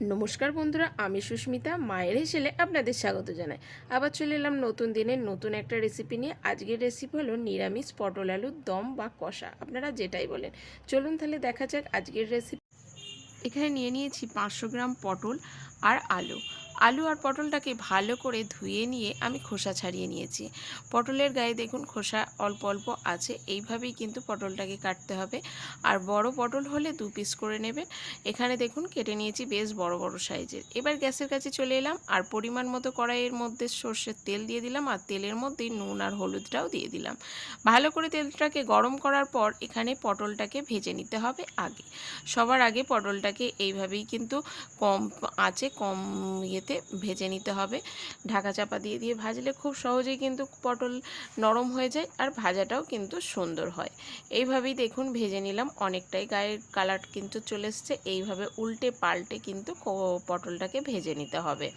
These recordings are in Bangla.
নমস্কার বন্ধুরা, আমি সুস্মিতা, মায়ের হিসেলে আপনাদের স্বাগত জানাই। আবার চলে এলাম নতুন দিনের নতুন একটা রেসিপি নিয়ে। আজকের রেসিপি হলো নিরামিষ পটল আলুর দম বা কষা, আপনারা যেটাই বলেন। চলুন তাহলে দেখা যাক আজকের রেসিপি এখানে নিয়ে নিয়েছি পাঁচশো গ্রাম পটল আর আলু। আলু আর পটলটাকে ভালো করে ধুয়ে নিয়ে আমি খোসা ছাড়িয়ে নিয়েছি। পটলের গায়ে দেখুন খোসা অল্প অল্প আছে, এইভাবেই কিন্তু পটলটাকে কাটতে হবে। আর বড় পটল হলে দু পিস করে নেবেন। এখানে দেখুন কেটে নিয়েছি বেশ বড় বড় সাইজের। এবার গ্যাসের কাছে চলে এলাম আর পরিমাণ মতো কড়াইয়ের মধ্যে সর্ষের তেল দিয়ে দিলাম আর তেলের মধ্যেই নুন আর হলুদটাও দিয়ে দিলাম। ভালো করে তেলটাকে গরম করার পর এখানে পটলটাকে ভেজে নিতে হবে আগে। সবার আগে পটলটাকে এইভাবেই কিন্তু কম আছে, কম ইয়েতে ভেজে নিতে হবে। ঢাকা চাপা দিয়ে দিয়ে ভাজলে খুব সহজেই কিন্তু পটল নরম হয়ে যায় আর ভাজাটাও কিন্তু সুন্দর হয়। এইভাবেই দেখুন ভেজে নিলাম। অনেকটাই গায়ের কালার কিন্তু চলে এসছে। এইভাবে উল্টে পাল্টে কিন্তু পটলটাকে ভেজে নিতে হবে।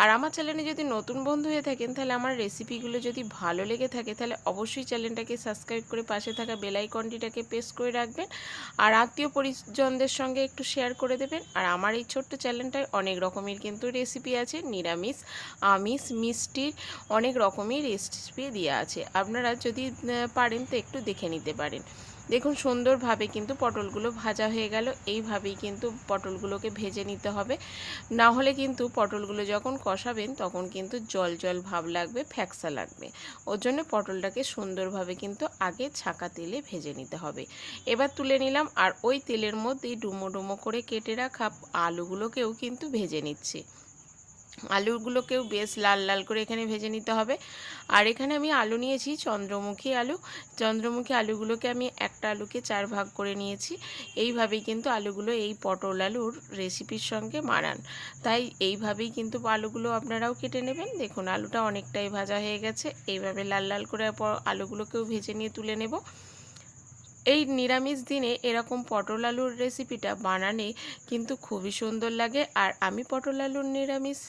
আর আমার চ্যানেলে যদি নতুন বন্ধু হয়ে থাকেন, তাহলে আমার রেসিপিগুলো যদি ভালো লেগে থাকে, তাহলে অবশ্যই চ্যানেলটাকে সাবস্ক্রাইব করে পাশে থাকা বেল আইকনটিটাকে প্রেস করে রাখবেন। আর আত্মীয় পরিজনদের সঙ্গে একটু শেয়ার করে দেবেন। আর আমার এই ছোট্ট চ্যানেলটায় অনেক রকমের কিন্তু রেসিপি আছে। নিরামিষ, আমিষ, মিষ্টির অনেক রকমের রেসিপি দেওয়া আছে। আপনারা যদি পারেন তো একটু দেখে নিতে পারেন। দেখুন, সুন্দরভাবে কিন্তু পটলগুলো ভাজা হয়ে গেল। এইভাবেই কিন্তু পটলগুলোকে ভেজে নিতে হবে। না হলে কিন্তু পটলগুলো যখন কষাবেন, তখন কিন্তু জল জল ভাব লাগবে, ফ্যাকসা লাগবে। ওর জন্য পটলটাকে সুন্দরভাবে কিন্তু আগে ছাকা তেলে ভেজে নিতে হবে। এবার তুলে নিলাম, আর ওই তেলের মধ্যেই ডুমো ডুমো করে কেটে রাখা আলুগুলোকেও কিন্তু ভেজে নিচ্ছি। আলুগুলোকেও বেশ লাল লাল করে এখানে ভেজে নিতে হবে। আর এখানে আমি আলু নিয়েছি, চন্দ্রমুখী আলু। চন্দ্রমুখী আলুগুলোকে আমি একটা আলুকে চার ভাগ করে নিয়েছি। এইভাবেই কিন্তু আলুগুলো এই পটল আলুর রেসিপির সঙ্গে মানান। তাই এইভাবেই কিন্তু আলুগুলো আপনারাও কেটে নেবেন। দেখুন, আলুটা অনেকটাই ভাজা হয়ে গেছে। এইভাবে লাল লাল করে আলুগুলোকেও ভেজে নিয়ে তুলে নেব। এই নিরামিষ দিনে এরকম পটল আলুর রেসিপিটা বানানে কিন্তু খুবই সুন্দর লাগে। আর আমি পটল আলুর নিরামিষ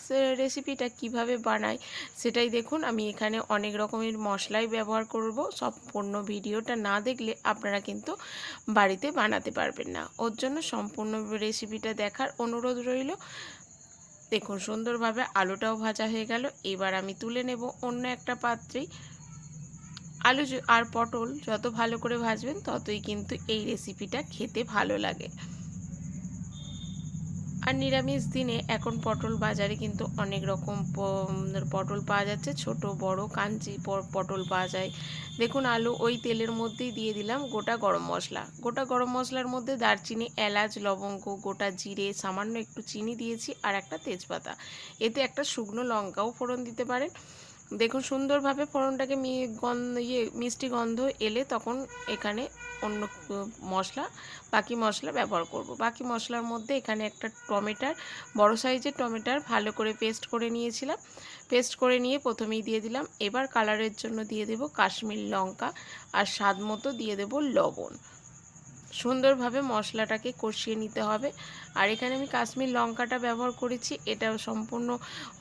রেসিপিটা কীভাবে বানাই সেটাই দেখুন। আমি এখানে অনেক রকমের মশলাই ব্যবহার করব। সম্পূর্ণ ভিডিওটা না দেখলে আপনারা কিন্তু বাড়িতে বানাতে পারবেন না। ওর জন্য সম্পূর্ণ রেসিপিটা দেখার অনুরোধ রইল। দেখুন, সুন্দরভাবে আলুটাও ভাজা হয়ে গেল। এবার আমি তুলে নেব অন্য একটা পাত্রেই আলু আর পটল যত ভালো করে ভাজবেন, ততই কিন্তু এই রেসিপিটা খেতে ভালো লাগে। আর নিরামিষ দিনে এখন পটল বাজারে কিন্তু অনেক রকম পটল পাওয়া যাচ্ছে। ছোট, বড়, কাঞ্চি পটল পাওয়া যায়। দেখুন, আলু ওই তেলের মধ্যেই দিয়ে দিলাম গোটা গরম মশলা। গোটা গরম মশলার মধ্যে দারচিনি, এলাচ, লবঙ্গ, গোটা জিরে, সামান্য একটু চিনি দিয়েছি আর একটা তেজপাতা। এতে একটা শুকনো লঙ্কাও ফোড়ন দিতে পারেন। দেখুন, সুন্দরভাবে ফোড়নটাকে মি, গন্ধ ইয়ে মিষ্টি গন্ধ এলে তখন এখানে অন্য মশলা, বাকি মশলা ব্যবহার করব। বাকি মশলার মধ্যে এখানে একটা টমেটার, বড় সাইজের টমেটার ভালো করে পেস্ট করে নিয়েছিলাম। পেস্ট করে নিয়ে প্রথমেই দিয়ে দিলাম। এবার কালারের জন্য দিয়ে দেব কাশ্মীর লঙ্কা আর স্বাদ মতো দিয়ে দেব লবণ। সুন্দরভাবে মশলাটাকে কষিয়ে নিতে হবে। আর এখানে আমি কাশ্মীর লঙ্কাটা ব্যবহার করেছি, এটা সম্পূর্ণ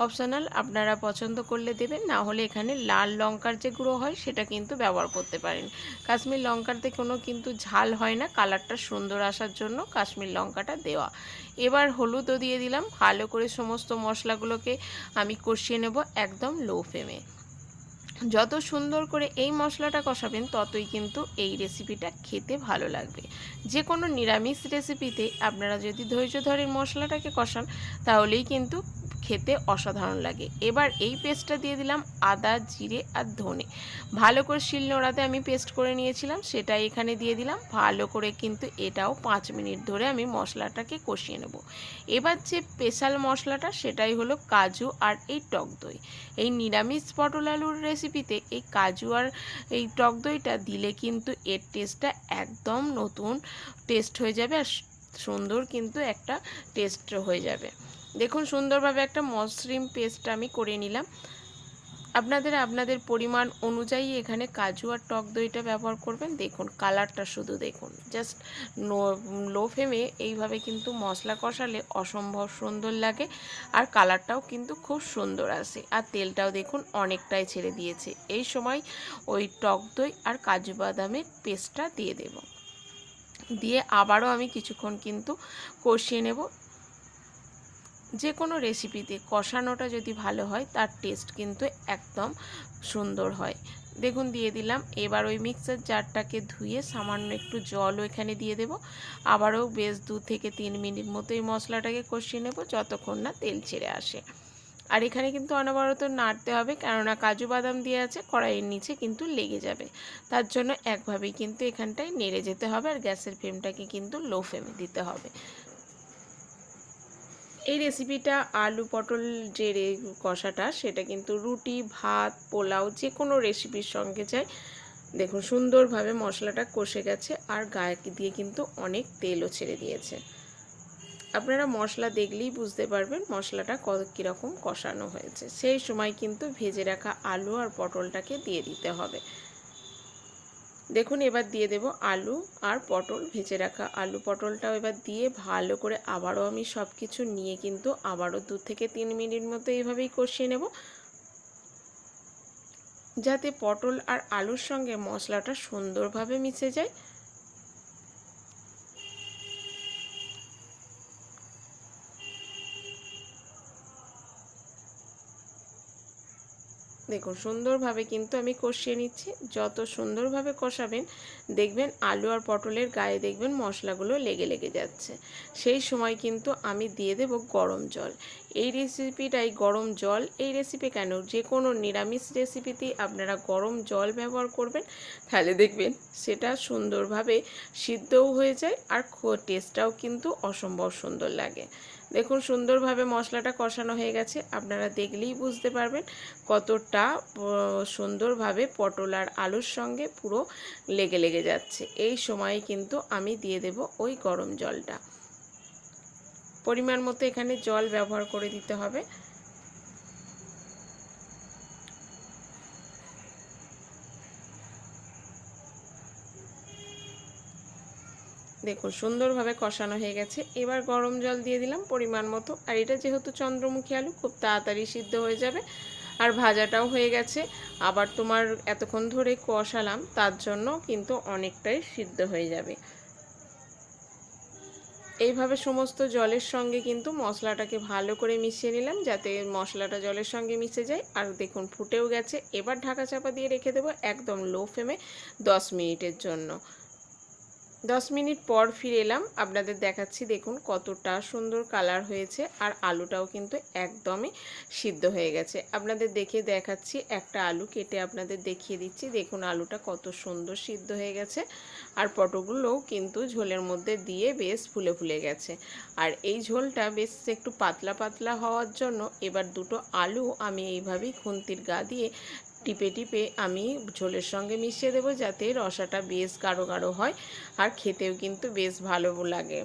অপশনাল আপনারা পছন্দ করলে দেবেন, না হলে এখানে লাল লঙ্কার যে গুঁড়ো হয় সেটা কিন্তু ব্যবহার করতে পারেন। কাশ্মীর লঙ্কাতে কোনো কিন্তু ঝাল হয় না, কালারটা সুন্দর আসার জন্য কাশ্মীর লঙ্কাটা দেওয়া। এবার হলুদও দিয়ে দিলাম, ভালো করে সমস্ত মশলাগুলোকে আমি কষিয়ে নেব একদম লো ফ্লেমে যত সুন্দর করে এই মশলাটা কষাবেন, ততই কিন্তু এই রেসিপিটা খেতে ভালো লাগবে। যে কোনো নিরামিষ রেসিপিতে আপনারা যদি ধৈর্য ধরে মশলাটাকে কষান, তাহলেই কিন্তু খেতে অসাধারণ লাগে। এবার এই পেস্টটা দিয়ে দিলাম আদা, জিরে আর ধনে। ভালো করে শিল নোড়াতে আমি পেস্ট করে নিয়েছিলাম সেটা এখানে দিয়ে দিলাম। ভালো করে কিন্তু এটাও পাঁচ মিনিট ধরে আমি মশলাটাকে কষিয়ে নেব। এবার যে স্পেশাল মশলাটা, সেটাই হলো কাজু আর এই টক দই। এই নিরামিষ পটল আলুর রেসিপিতে এই কাজু আর এই টক দইটা দিলে কিন্তু এর টেস্টটা একদম নতুন টেস্ট হয়ে যাবে আর সুন্দর কিন্তু একটা টেস্ট হয়ে যাবে। দেখুন, সুন্দরভাবে একটা মসৃণ পেস্ট আমি করে নিলাম। আপনাদের আপনাদের পরিমাণ অনুযায়ী এখানে কাজু আর টক দইটা ব্যবহার করবেন। দেখুন, কালারটা শুধু দেখুন। জাস্ট লো ফ্লেমে এইভাবে কিন্তু মশলা কষালে অসম্ভব সুন্দর লাগে আর কালারটাও কিন্তু খুব সুন্দর আসে। আর তেলটাও দেখুন, অনেকটাই ছেড়ে দিয়েছে। এই সময় ওই টক দই আর কাজু বাদামের পেস্টটা দিয়ে দেব। দিয়ে আবারও আমি কিছুক্ষণ কিন্তু কষিয়ে নেব। যে কোনো রেসিপিতে কষানোটা যদি ভালো হয়, তার টেস্ট কিন্তু একদম সুন্দর হয়। দেখুন, দিয়ে দিলাম। এবার ওই মিক্সার জারটাকে ধুয়ে সামান্য একটু জলও এখানে দিয়ে দেব। আবারও বেশ দু থেকে তিন মিনিট মতো এই মশলাটাকে কষিয়ে নেব, যতক্ষণ না তেল ছেড়ে আসে। আর এখানে কিন্তু অনবরত নাড়তে হবে, কেননা কাজু বাদাম দিয়ে আছে, কড়াইয়ের নিচে কিন্তু লেগে যাবে। তার জন্য একভাবেই কিন্তু এখানটায় নেড়ে যেতে হবে, আর গ্যাসের ফ্লেমটাকে কিন্তু লো ফ্লেমে দিতে হবে। এই রেসিপিটা আলু পটল যে কষাটা, সেটা কিন্তু রুটি, ভাত, পোলাও যে কোনো রেসিপির সঙ্গে যায়। দেখুন, সুন্দরভাবে মশলাটা কষে গেছে আর গায়ে দিয়ে কিন্তু অনেক তেলও ছেড়ে দিয়েছে। আপনারা মশলা দেখলেই বুঝতে পারবেন মশলাটা কত কীরকম কষানো হয়েছে। সেই সময় কিন্তু ভেজে রাখা আলু আর পটলটাকে দিয়ে দিতে হবে। দেখুন, এবার দিয়ে দেব আলু আর পটল ভেজে রাখা। আলু পটলটাও এবার দিয়ে ভালো করে আবারও আমি সব কিছু নিয়ে কিন্তু আবারও দু থেকে তিন মিনিট মতো এইভাবেই কষিয়ে নেব। যাতে পটল আর আলুর সঙ্গে মশলাটা সুন্দরভাবে মিশে যায়। দেখুন, সুন্দরভাবে কিন্তু আমি কষিয়ে নিচ্ছি। যত সুন্দরভাবে কষাবেন, দেখবেন আলু আর পটলের গায়ে দেখবেন মশলাগুলো লেগে লেগে যাচ্ছে। সেই সময় কিন্তু আমি দিয়ে দেব গরম জল। এই রেসিপিটাই গরম জল, এই রেসিপি কেন? যে কোনো নিরামিষ রেসিপিতেই আপনারা গরম জল ব্যবহার করবেন, তাহলে দেখবেন সেটা সুন্দরভাবে সিদ্ধও হয়ে যায় আর টেস্টটাও কিন্তু অসম্ভব সুন্দর লাগে। দেখুন, সুন্দরভাবে মশলাটা কষানো হয়ে গেছে। আপনারা দেখলেই বুঝতে পারবেন কতটা সুন্দরভাবে পটল আর আলুর সঙ্গে পুরো লেগে লেগে যাচ্ছে। এই সময়ে কিন্তু আমি দিয়ে দেব ওই গরম জলটা। পরিমাণ মতো এখানে জল ব্যবহার করে দিতে হবে। দেখুন, সুন্দরভাবে কষানো হয়ে গেছে। এবার গরম জল দিয়ে দিলাম পরিমাণ মতো। আর এটা যেহেতু চন্দ্রমুখী আলু, খুব তাড়াতাড়ি সিদ্ধ হয়ে যাবে। আর ভাজাটাও হয়ে গেছে। আবার তোমার এতক্ষণ ধরে কষালাম, তার জন্য কিন্তু অনেকটাই সিদ্ধ হয়ে যাবে। এইভাবে সমস্ত জলের সঙ্গে কিন্তু মশলাটাকে ভালো করে মিশিয়ে নিলাম, যাতে মশলাটা জলের সঙ্গে মিশে যায়। আর দেখুন, ফুটেও গেছে। এবার ঢাকা চাপা দিয়ে রেখে দেবো একদম লো ফ্লেমে দশ মিনিটের জন্য। দশ মিনিট পর ফিরে এলাম। আপনাদের দেখাচ্ছি, দেখুন কতটা সুন্দর কালার হয়েছে আর আলুটাও কিন্তু একদমই সিদ্ধ হয়ে গেছে। আপনাদের দেখে দেখাচ্ছি, একটা আলু কেটে আপনাদের দেখিয়ে দিচ্ছি। দেখুন আলুটা কত সুন্দর সিদ্ধ হয়ে গেছে আর পটোগুলোও কিন্তু ঝোলের মধ্যে দিয়ে বেশ ফুলে ফুলে গেছে। আর এই ঝোলটা বেশ একটু পাতলা পাতলা হওয়ার জন্য এবার দুটো আলু আমি এইভাবেই খুন্তির গা দিয়ে টিপে টিপে আমি ঝোলের সঙ্গে মিশিয়ে দেবো যাতে রসাটা বেশ গাঢ় গাঢ় হয় আর খেতেও কিন্তু বেশ ভালো লাগে।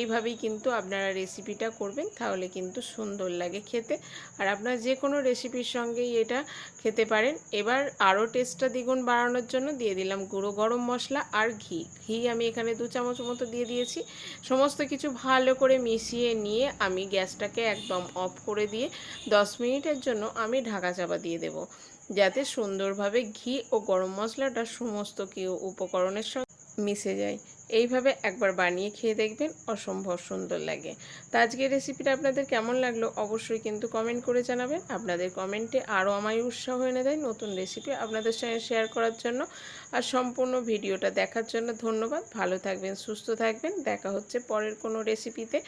এইভাবেই কিন্তু আপনারা রেসিপিটা করবেন, তাহলে কিন্তু সুন্দর লাগে খেতে। আর আপনারা যে কোনো রেসিপির সঙ্গেই এটা খেতে পারেন। এবার আরও টেস্টটা দ্বিগুণ বাড়ানোর জন্য দিয়ে দিলাম গুঁড়ো গরম মশলা আর ঘি। ঘি আমি এখানে দু চামচ মতো দিয়ে দিয়েছি। সমস্ত কিছু ভালো করে মিশিয়ে নিয়ে আমি গ্যাসটাকে একদম অফ করে দিয়ে দশ মিনিটের জন্য আমি ঢাকা চাপা দিয়ে দেবো। যাতে সুন্দরভাবে ঘি ও গরম মশলাটা সমস্ত কি উপকরণের সঙ্গে মিশে যায়। এইভাবে একবার বানিয়ে খেয়ে দেখবেন অসম্ভব সুন্দর লাগে। তো আজকের রেসিপিটা আপনাদের কেমন লাগল অবশ্যই কিন্তু কমেন্ট করে জানাবেন। আপনাদের কমেন্টে আরও আমায় উৎসাহ এনে দেয় নতুন রেসিপি আপনাদের সঙ্গে শেয়ার করার জন্য। আর সম্পূর্ণ ভিডিওটা দেখার জন্য ধন্যবাদ। ভালো থাকবেন, সুস্থ থাকবেন। দেখা হচ্ছে পরের কোনো রেসিপিতে